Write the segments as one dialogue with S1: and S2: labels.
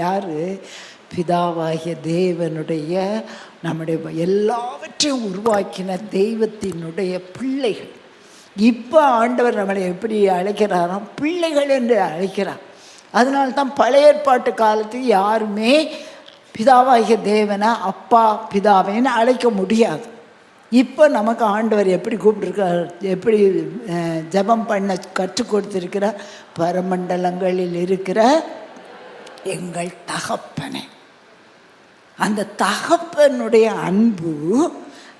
S1: யார்? பிதாவாகிய தேவனுடைய நம்முடைய எல்லாவற்றையும் உருவாக்கின தெய்வத்தினுடைய பிள்ளைகள். இப்போ ஆண்டவர் நம்மளை எப்படி அழைக்கிறாராம் பிள்ளைகள் என்று அழைக்கிறார். அதனால தான் பழைய ஏற்பாட்டு காலத்தில் யாருமே பிதாவாகிய தேவனை அப்பா பிதாவைன்னு அழைக்க முடியாது. இப்போ நமக்கு ஆண்டவர் எப்படி கூப்பிட்டுருக்கார் எப்படி ஜபம் ஜெபம் பண்ண கற்றுக் கொடுத்துருக்கிற பரமண்டலங்களில் இருக்கிற எங்கள் தகப்பனே. அந்த தகப்பனுடைய அன்பு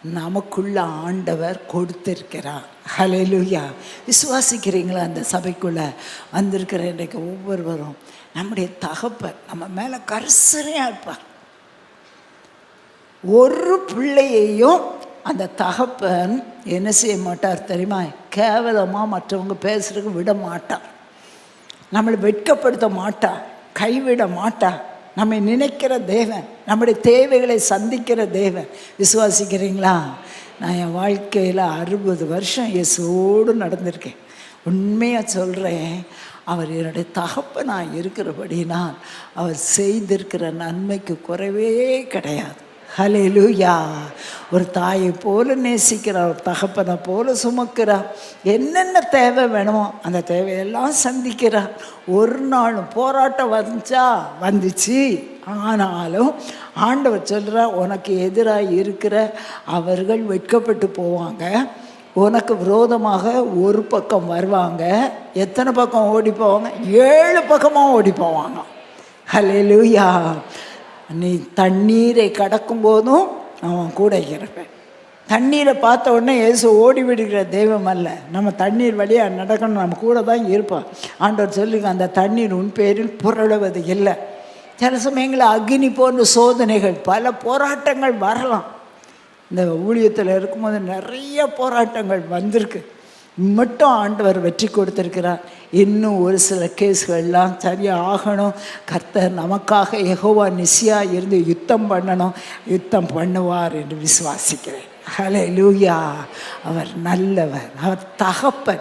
S1: நமக்குள்ள ஆண்டவர் கொடுத்திருக்கிறார். ஹலெலுயா விசுவாசிக்கிறீங்களா அந்த சபைக்குள்ள? வந்திருக்கிற இன்றைக்கு ஒவ்வொருவரும். நம்முடைய தகப்பன் நம்ம மேலே கரிசனையாக இருப்பார். ஒரு பிள்ளையையும் அந்த தகப்பன் என்ன செய்ய மாட்டார் தெரியுமா? கேவலமாக மற்றவங்க பேசுறதுக்கு விட மாட்டார். நம்மளை வெட்கப்படுத்த மாட்டார். கைவிட மாட்டா. நம்மை நினைக்கிற தேவன் நம்முடைய தேவைகளை சந்திக்கிற தேவன். விசுவாசிக்கிறீங்களா? நான் என் வாழ்க்கையில் அறுபது வருஷம் இயேசுவோடு நடந்திருக்கேன். உண்மையாக சொல்கிறேன் அவர் என்னுடைய தகப்பனாக இருக்கிறபடினால் அவர் செய்திருக்கிற நன்மைக்கு குறைவே கிடையாது. ஹalleluya. ஒரு தாயை போல நேசிக்கிறார் ஒரு தகப்பனை போல சுமக்கிறார். என்னென்ன தேவை வேணுமோ அந்த தேவையெல்லாம் சந்திக்கிறார். ஒரு நாள் போராட்டம் வந்துச்சா? வந்துச்சு. ஆனாலும் ஆண்டவர் சொல்கிற உனக்கு எதிராக இருக்கிற அவர்கள் வெட்கப்பட்டு போவாங்க. உனக்கு விரோதமாக ஒரு பக்கம் வருவாங்க. எத்தனை பக்கம் ஓடி போவாங்க? ஏழு பக்கமாக ஓடி போவாங்க. ஹalleluya. நீ தண்ணீரை கடக்கும் போதும் அவன் கூட இருப்பேன். தண்ணீரை பார்த்த உடனே இயேசு ஓடி விடுகிற தெய்வம் அல்ல. நம்ம தண்ணீர் வழியாக நடக்கணும். நம்ம கூட தான் இருப்போம் ஆண்டவர் சொல்லுங்க அந்த தண்ணீர் உன் பேரில் புரளுவது இல்லை. சில சமயங்களில் அக்னி போன்ற சோதனைகள் பல போராட்டங்கள் வரலாம். இந்த ஊழியத்தில் இருக்கும்போது நிறைய போராட்டங்கள் வந்திருக்கு. மட்டும் ஆண்டவர் வெற்றி கொடுத்திருக்கிறார். இன்னும் ஒரு சில கேஸ்கள்லாம் சரியாக ஆகணும் கர்த்தர் நமக்காக எகோவா நிசியாக இருந்து யுத்தம் பண்ணணும். யுத்தம் பண்ணுவார் என்று விசுவாசிக்கிறேன். ஹலே லூயா அவர் நல்லவர். அவர் தகப்பன்.